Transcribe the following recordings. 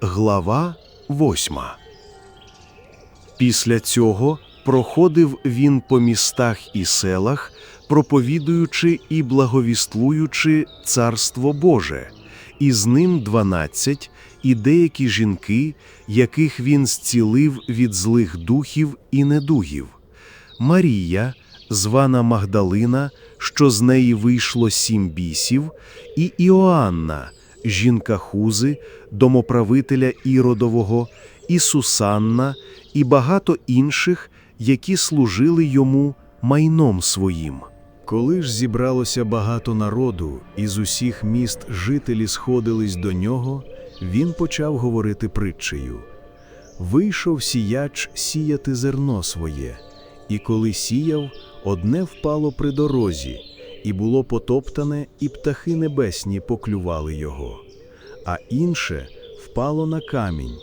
Глава восьма. Після цього проходив він по містах і селах, проповідуючи і благовіствуючи Царство Боже, і з ним дванадцять, і деякі жінки, яких він зцілив від злих духів і недугів. Марія, звана Магдалина, що з неї вийшло сім бісів, і Іоанна, жінка Хузи, домоправителя Іродового, і Сусанна, і багато інших, які служили йому майном своїм. Коли ж зібралося багато народу, і з усіх міст жителі сходились до нього, він почав говорити притчею. Вийшов сіяч сіяти зерно своє, і коли сіяв, одне впало при дорозі, і було потоптане, і птахи небесні поклювали його, а інше впало на камінь,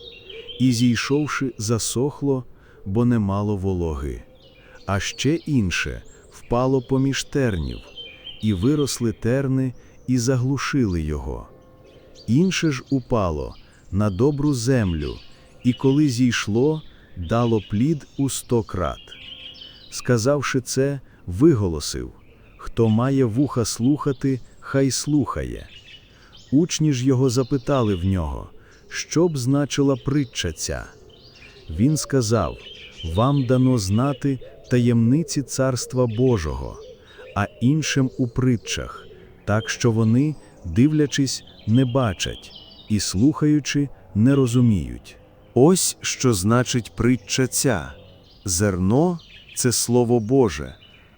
і, зійшовши, засохло, бо не мало вологи. А ще інше впало поміж тернів, і виросли терни, і заглушили його. Інше ж упало на добру землю, і коли зійшло, дало плід у сто крат. Сказавши це, виголосив Хто має вуха слухати, хай слухає. Учні ж його запитали в нього, що б значила притча ця. Він сказав: Вам дано знати таємниці Царства Божого, а іншим у притчах, так що вони, дивлячись, не бачать, і слухаючи, не розуміють. Ось що значить притча ця: зерно це Слово Боже,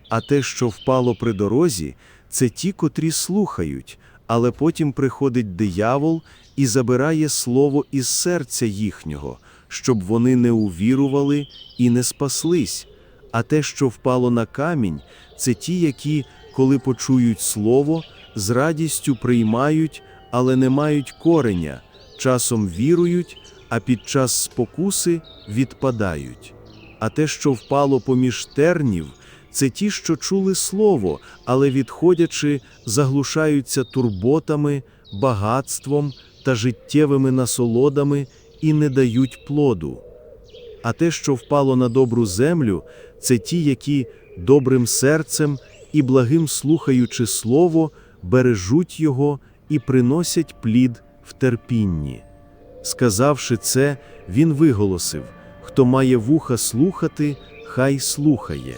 а те, що впало при дорозі, це ті, котрі слухають, але потім приходить диявол і забирає слово із серця їхнього, щоб вони не увірували і не спаслись. А те, що впало на камінь, це ті, які, коли почують слово, з радістю приймають, але не мають кореня, часом вірують, а під час спокуси відпадають. А те, що впало поміж тернів, це ті, що чули слово, але, відходячи, заглушаються турботами, багатством та життєвими насолодами і не дають плоду. А те, що впало на добру землю, це ті, які добрим серцем і благим слухаючи слово, бережуть його і приносять плід в терпінні. Сказавши це, він виголосив: хто має вуха слухати, хай слухає.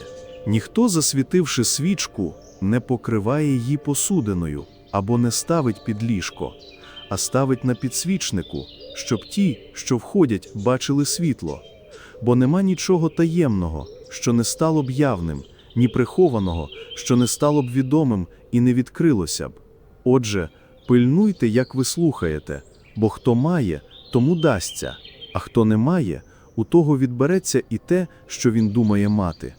Ніхто, засвітивши свічку, не покриває її посудиною або не ставить під ліжко, а ставить на підсвічнику, щоб ті, що входять, бачили світло. Бо нема нічого таємного, що не стало б явним, ні прихованого, що не стало б відомим і не відкрилося б. Отже, пильнуйте, як ви слухаєте, бо хто має, тому дасться, а хто не має, у того відбереться і те, що він думає мати.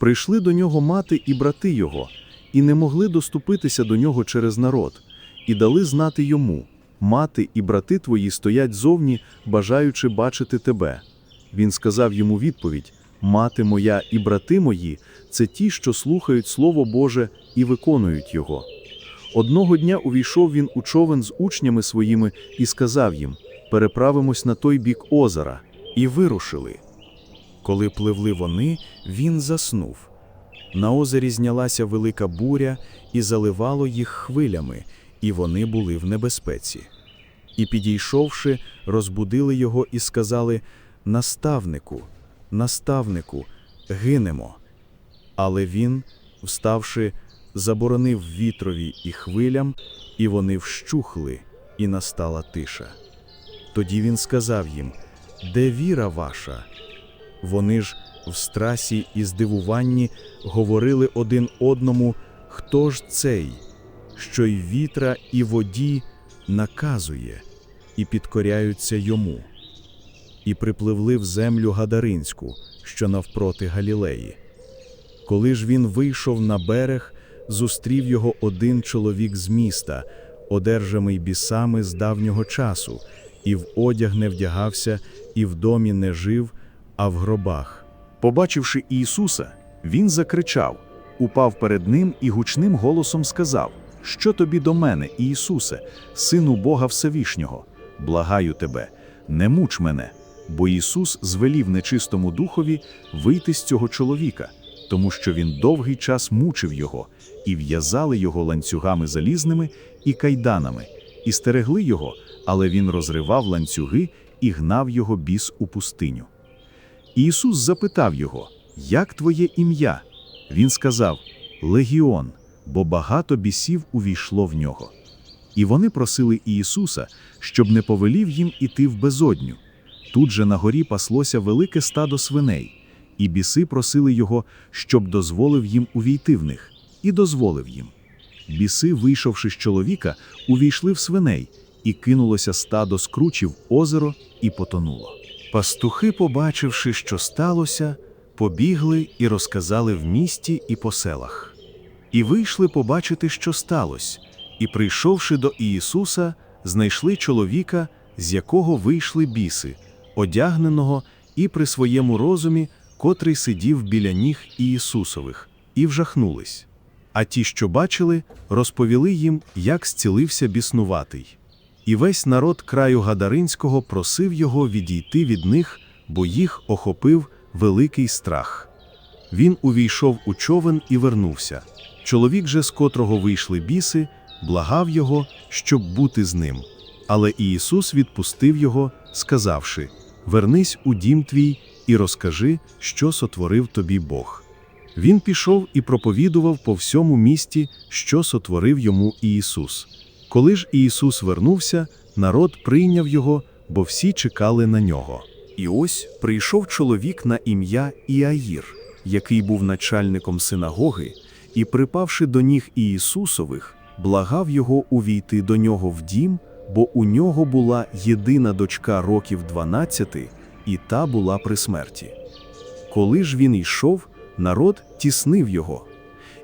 Прийшли до нього мати і брати його, і не могли доступитися до нього через народ, і дали знати йому мати і брати твої стоять зовні, бажаючи бачити тебе. Він сказав йому відповідь: Мати моя і брати мої це ті, що слухають Слово Боже і виконують його. Одного дня увійшов він у човен з учнями своїми і сказав їм: Переправимось на той бік озера, і вирушили. Коли пливли вони, він заснув. На озері знялася велика буря і заливало їх хвилями, і вони були в небезпеці. І, підійшовши, розбудили його і сказали: Наставнику, наставнику, гинемо. Але він, вставши, заборонив вітрові і хвилям, і вони вщухли, і настала тиша. Тоді він сказав їм: Де віра ваша? Вони ж в страсі і здивуванні говорили один одному, хто ж цей, що й вітра, і воді наказує, і підкоряються йому. І припливли в землю Гадаринську, що навпроти Галілеї. Коли ж він вийшов на берег, зустрів його один чоловік з міста, одержаний бісами з давнього часу, і в одяг не вдягався, і в домі не жив, а в гробах. Побачивши Ісуса, він закричав, упав перед ним і гучним голосом сказав: Що тобі до мене, Ісусе, сину Бога Всевишнього? Благаю тебе, Не муч мене, бо Ісус звелів нечистому духові вийти з цього чоловіка, тому що він довгий час мучив його, і в'язали його ланцюгами залізними і кайданами, і стерегли його, але він розривав ланцюги і гнав його біс у пустиню. Ісус запитав його, як твоє ім'я? Він сказав, Легіон, бо багато бісів увійшло в нього. І вони просили Ісуса, щоб не повелів їм іти в безодню. Тут же на горі паслося велике стадо свиней, і біси просили його, щоб дозволив їм увійти в них, і дозволив їм. Біси, вийшовши з чоловіка, увійшли в свиней, і кинулося стадо з кручі в озеро і потонуло. Пастухи, побачивши, що сталося, побігли і розказали в місті і по селах. І вийшли побачити, що сталося, і, прийшовши до Ісуса, знайшли чоловіка, з якого вийшли біси, одягненого і при своєму розумі, котрий сидів біля ніг Ісусових, і вжахнулись. А ті, що бачили, розповіли їм, як зцілився біснуватий. І весь народ краю Гадаринського просив його відійти від них, бо їх охопив великий страх. Він увійшов у човен і вернувся. Чоловік же, з котрого вийшли біси, благав його, щоб бути з ним. Але Ісус відпустив його, сказавши: Вернись у дім твій і розкажи, що сотворив тобі Бог. Він пішов і проповідував по всьому місті, що сотворив йому Ісус. Коли ж Ісус вернувся, народ прийняв його, бо всі чекали на нього. І ось прийшов чоловік на ім'я Іаїр, який був начальником синагоги, і, припавши до ніг Ісусових, благав його увійти до нього в дім, бо у нього була єдина дочка років 12, і та була при смерті. Коли ж він йшов, народ тіснив його.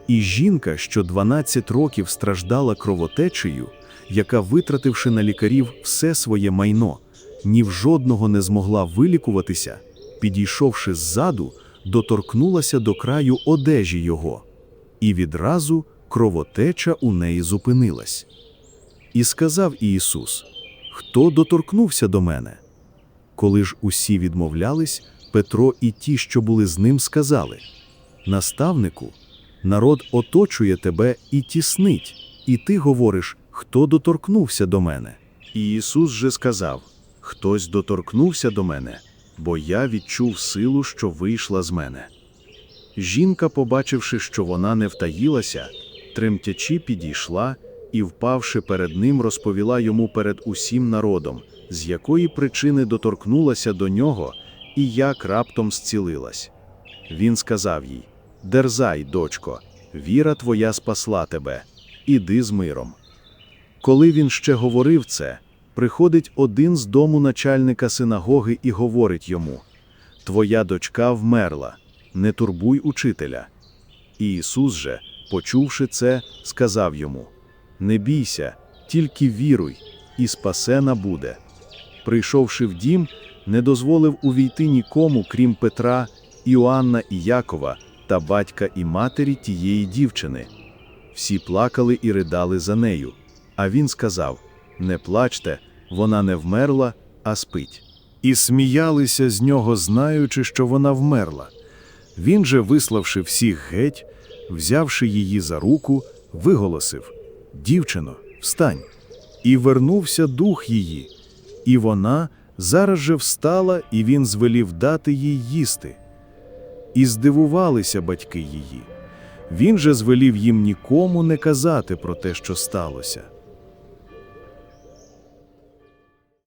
І жінка, що 12 років страждала кровотечею, яка, витративши на лікарів все своє майно, ні в жодного не змогла вилікуватися, підійшовши ззаду, доторкнулася до краю одежі його, і відразу кровотеча у неї зупинилась. І сказав Ісус: Хто доторкнувся до мене? Коли ж усі відмовлялись, Петро і ті, що були з ним, сказали: Наставнику, народ оточує тебе і тіснить, і ти говориш, хто доторкнувся до мене. І Ісус же сказав: Хтось доторкнувся до мене, бо я відчув силу, що вийшла з мене. Жінка, побачивши, що вона не втаїлася, тремтячи підійшла і, впавши перед ним, розповіла йому перед усім народом, з якої причини доторкнулася до нього і як раптом зцілилась. Він сказав їй: Дерзай, дочко, віра твоя спасла тебе, іди з миром. Коли він ще говорив це, приходить один з дому начальника синагоги і говорить йому: Твоя дочка вмерла, не турбуй учителя. І Ісус же, почувши це, сказав йому: Не бійся, тільки віруй, і спасена буде. Прийшовши в дім, не дозволив увійти нікому, крім Петра, Іоанна і Якова та батька і матері тієї дівчини. Всі плакали і ридали за нею. А він сказав: Не плачте, вона не вмерла, а спить. І сміялися з нього, знаючи, що вона вмерла. Він же, виславши всіх геть, взявши її за руку, виголосив: Дівчино, встань! І вернувся дух її, і вона зараз же встала, і він звелів дати їй їсти. І здивувалися батьки її. Він же звелів їм нікому не казати про те, що сталося.